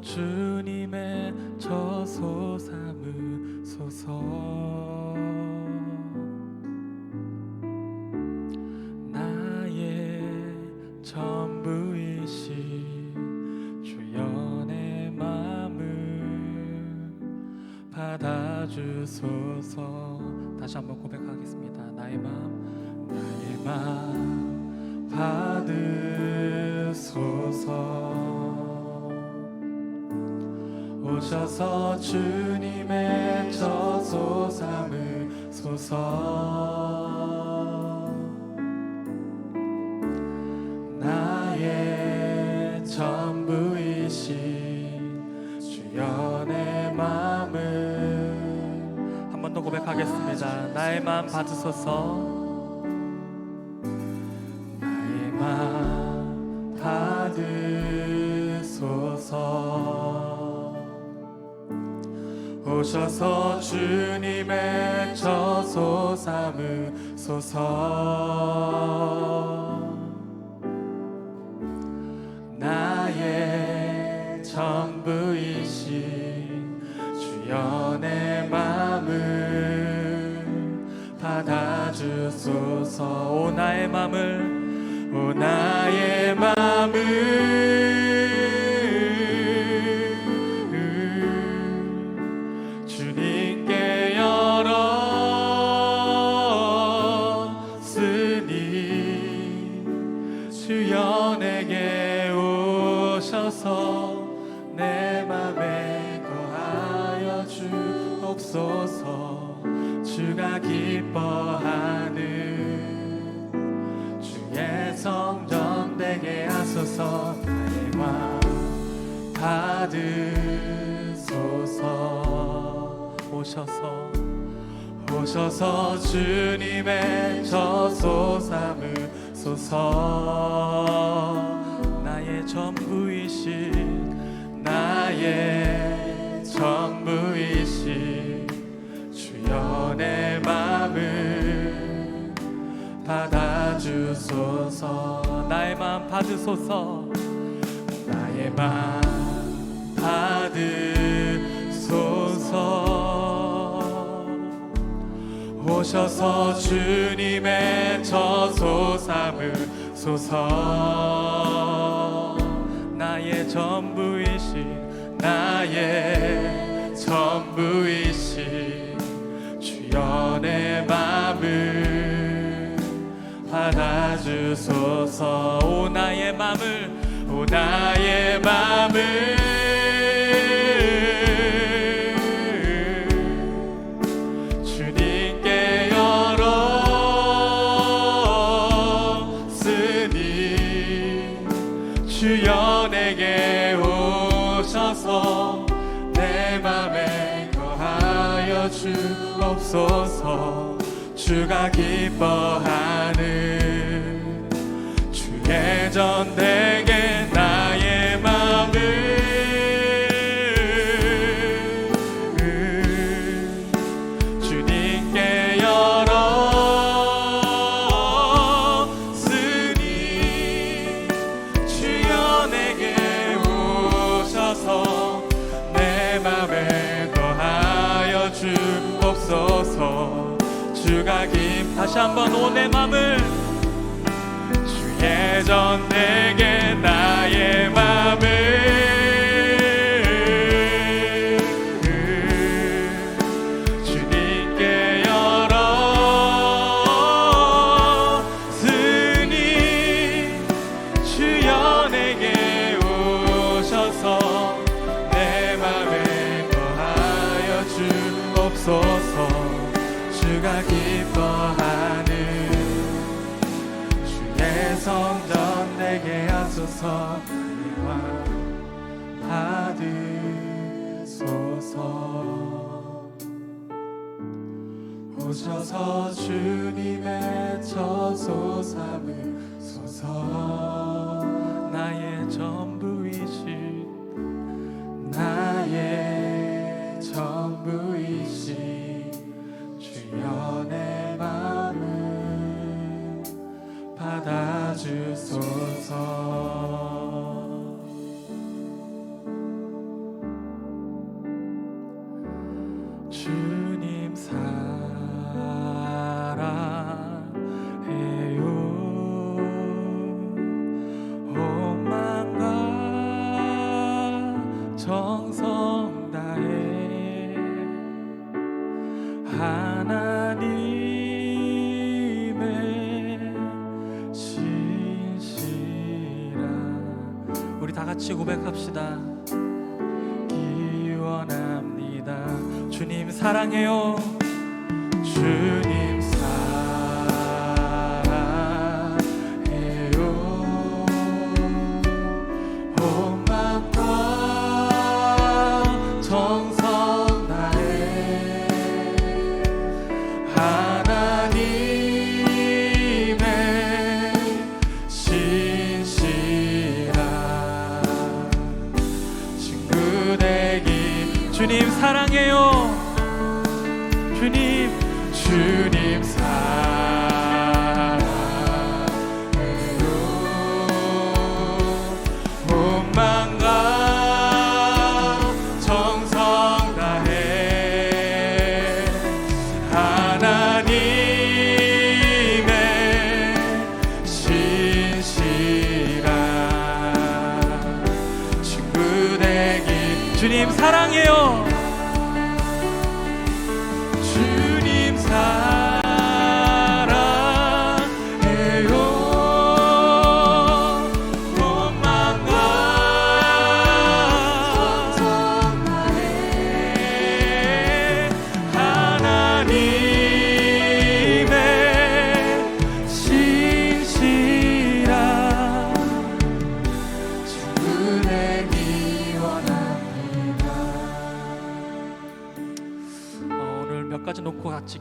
주님의 저소 삼으소서. 나의 전부이신 내 맘을 받아주소서. 다시 한번 고백하겠습니다. 나의 맘 나의 맘 받으소서 오셔서 주님의 저소 삼으소서. 나의 전부이신 내 맘을 한 번 더 고백하겠습니다. 나의 맘 받으소서 오셔서 주님의 저소 삼으소서. 나의 전부이신 내 맘을 받아주소서. 오 나의 맘을. 오 나의 맘을 전부이신 나의 전부이신 주여 내 맘을 받아주소서. 나의 맘 받으소서. 나의 맘 받으소서. 오셔서 주님의 저소 삼으소서. 나의 전부이신 나의 전부이신 주여 내 맘을 받아주소서. 오 나의 맘을 오 나의 맘을 주가 기뻐하는 주의 전대게 내 맘을 주의 전 내게 나의 맘을 주님께 열었으니 주여 내게 오셔서 내 맘에 거하여 주옵소서. 주가 기뻐하 나와 받으소서. 오셔서 주님의 저소 삼으소서. 나의 전부이신 나 받아주소서. 주님 사랑. 사랑해요. 주님 사랑해요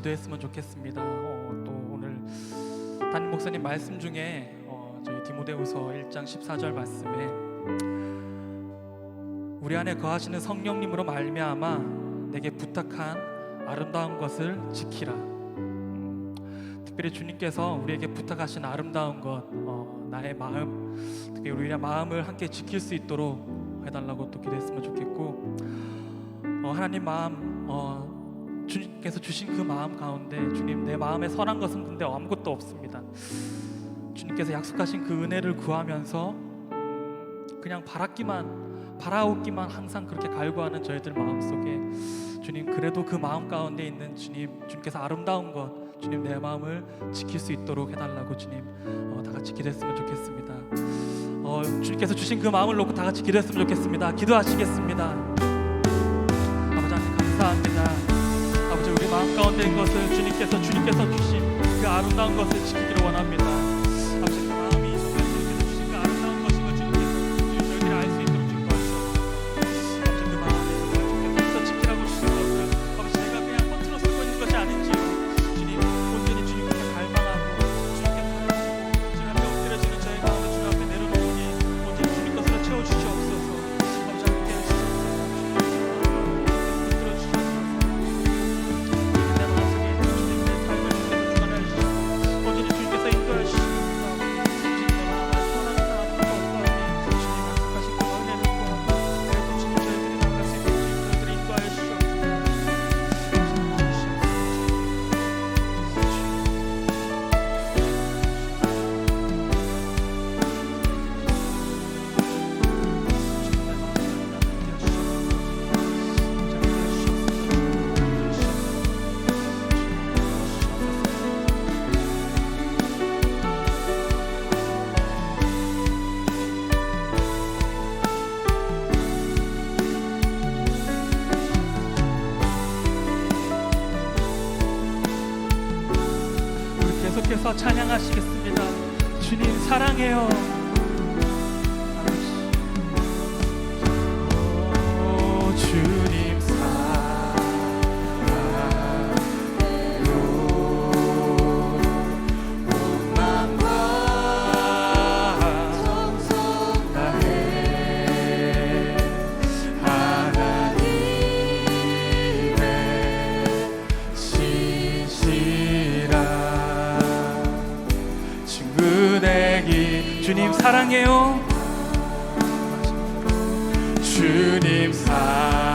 기도했으면 좋겠습니다. 어, 또 오늘 담임 목사님 말씀 중에 어, 저희 디모데후서 1장 14절 말씀에 우리 안에 거하시는 성령님으로 말미암아 내게 부탁한 아름다운 것을 지키라. 음, 특별히 주님께서 우리에게 부탁하신 아름다운 것, 어, 나의 마음, 특별히 우리의 마음을 함께 지킬 수 있도록 해달라고 또 기도했으면 좋겠고, 어, 하나님 마음, 어, 주님께서 주신 그 마음 가운데 주님 내 마음에 선한 것은 근데 아무것도 없습니다. 주님께서 약속하신 그 은혜를 구하면서 음, 그냥 바랐기만 바라오기만 항상 그렇게 갈구하는 저희들 마음 속에 주님 그래도 그 마음 가운데 있는 주님 주님께서 아름다운 것 주님 내 마음을 지킬 수 있도록 해달라고 주님 어, 다 같이 기도했으면 좋겠습니다. 어, 주님께서 주신 그 마음을 놓고 다 같이 기도했으면 좋겠습니다. 기도하시겠습니다. 아버지 하나님 감사합니다. 있는 것을 주님께서 주님께서 주신 그 아름다운 것을 지키기를 원합니다. 계속해서 찬양하시겠습니다. 주님 사랑해요. 주님 사랑해요. 주님 사랑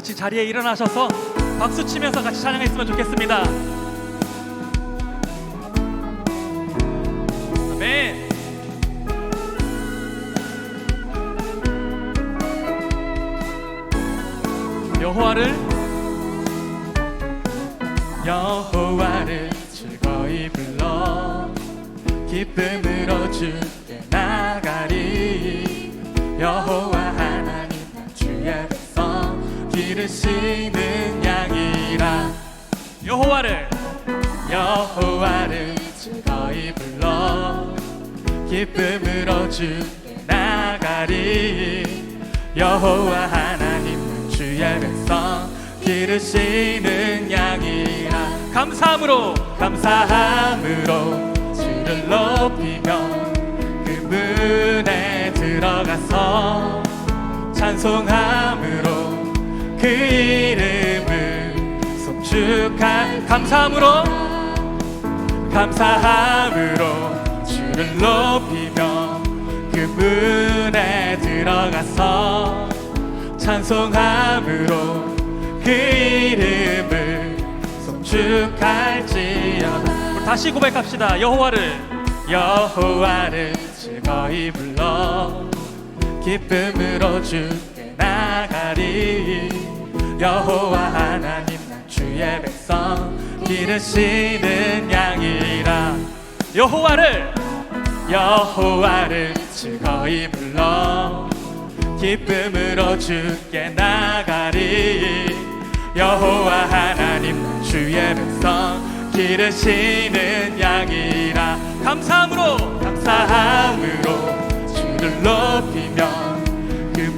같이 자리에 일어나셔서 박수 치면서 같이 찬양했으면 좋겠습니다. 아멘. 여호와를 여호와를 즐거이 불러 기쁨으로 주 기르시는 양이라. 여호와를 여호와를 즐거이 불러. 기쁨으로 주께 나가리. 여호와 하나님 주의 백성 기르시는 양이라. 감사함으로 감사함으로 주를 높이며 그 문에 들어가서 찬송함으로 그 이름을 송축할 감사함으로 감사함으로 주를 높이며 그 문에 들어가서 찬송함으로 그 이름을 송축할지어다. 다시 고백합시다. 여호와를 여호와를 즐거이 불러 기쁨으로 주께 나가리. 여호와 하나님 주의 백성. 기르시는 양이라. 여호와를 여호와를 즐거이 불러. 기쁨으로 주께 나가리. 여호와 하나님 주의 백성. 기르시는 양이라. 감사함으로 감사함으로 주를 높이며 그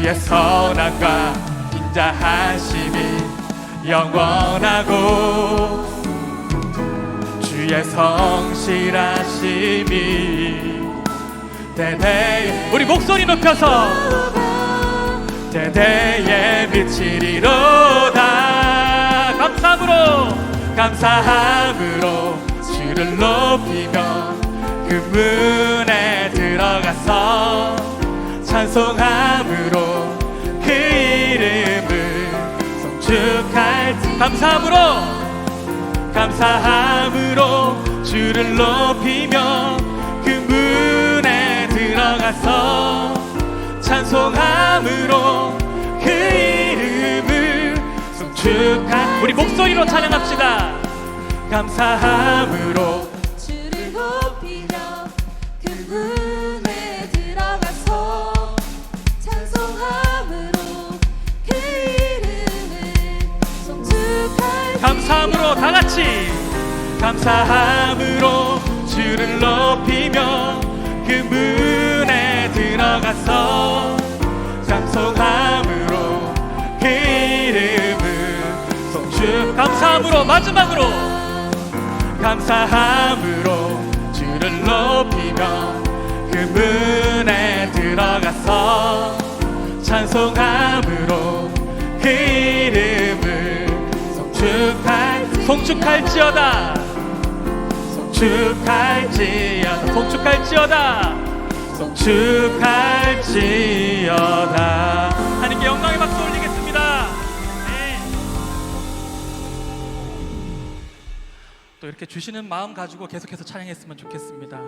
주의 선함과 인자하심이 영원하고 주의 성실하심이 대대 우리 목소리 높여서 대대에 미치리로다. 감사함으로 감사함으로 주를 높이며 그 문에 들어가서 찬송함으로 그 이름을 송축할지 감사함으로 감사함으로 주를 높이며 그 문에 들어가서 찬송함으로 그 이름을 송축할 우리 목소리로 찬양합시다. 감사함으로 주를 높이며 그 감사함으로 다 같이. 감사함으로 주를 높이며 그 문에 들어가서 찬송함으로 그 이름을 송축. 감사함으로 마지막으로. 감사함으로 주를 높이며 그 문에 들어가서 찬송함으로 그 이름을 송축할지어다 송축할지어다. 송축할지어다. 송축할지어다. 송축할지어다. 하나님께 영광의 박수 올리겠습니다. 네. 또 이렇게 주시는 마음 가지고 계속해서 찬양했으면 좋겠습니다.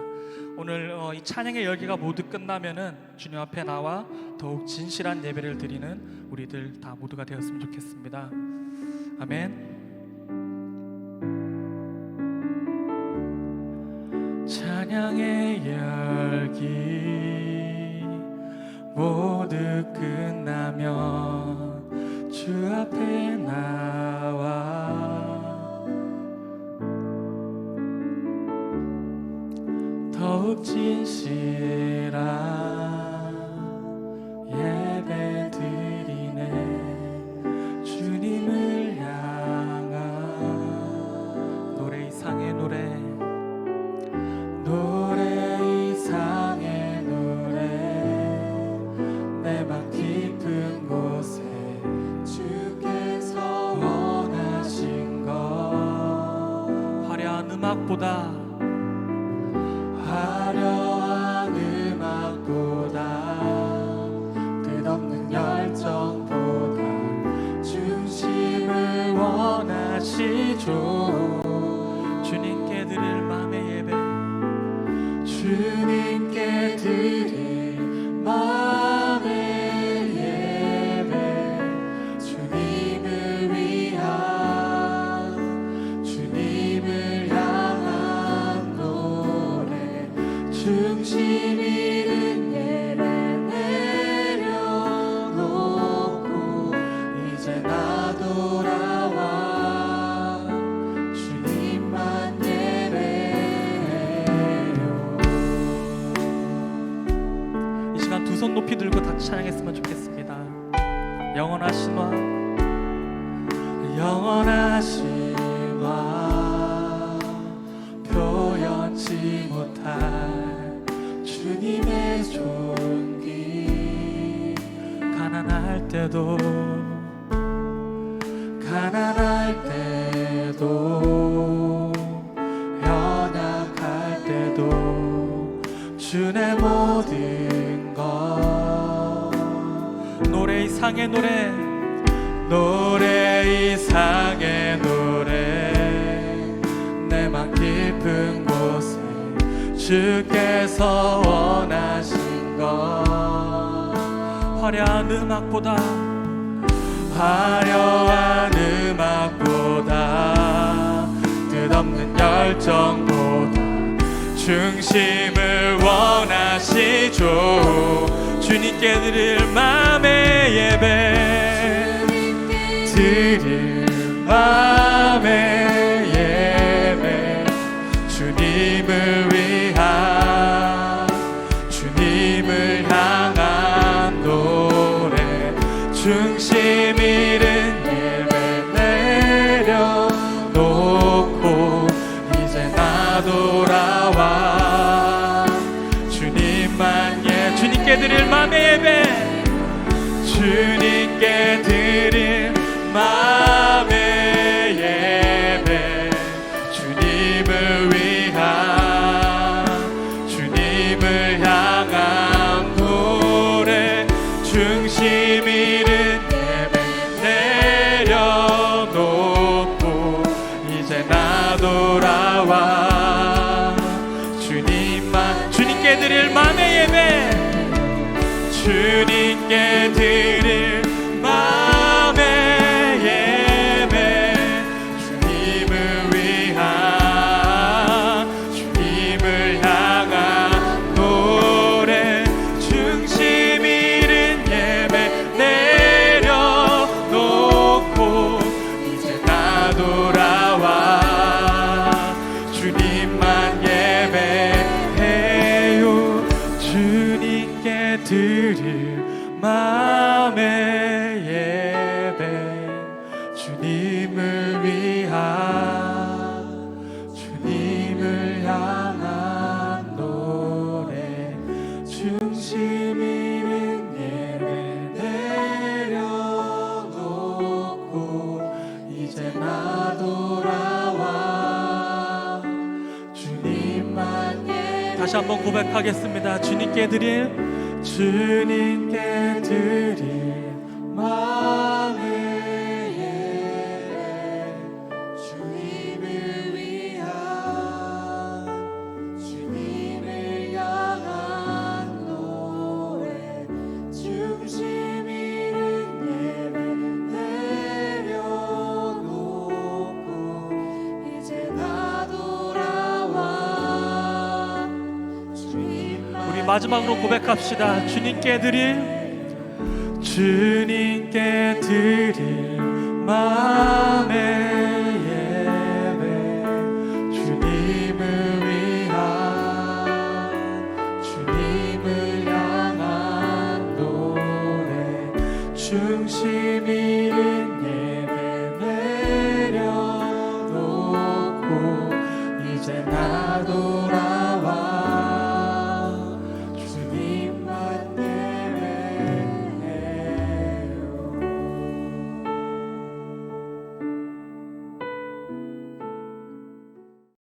오늘 어, 이 찬양의 열기가 모두 끝나면은 주님 앞에 나와 더욱 진실한 예배를 드리는 우리들 다 모두가 되었으면 좋겠습니다. 아멘. 찬양의 열기 모두 끝나면 주 앞에 나와. 더욱 진실한 두 손 높이 들고 다 찬양했으면 좋겠습니다. 영원하신 왕, 영원하신 왕, 표현치 못할 주님의 존귀, 가난할 때도, 가난할 때도. 이상의 노래. 노래 이상의 노래. 내 맘 깊은 곳에 주께서 원하신 것. 화려한 음악보다 화려한 음악보다 끝없는 열정보다 중심을 원하시죠. 주님께 드릴 마음의 예배. 드릴 마음의 다시 한번 고백하겠습니다. 주님께 드릴 주님께 드릴 우리 마지막으로 고백합시다. 주님께 드릴 주님께 드릴 마음에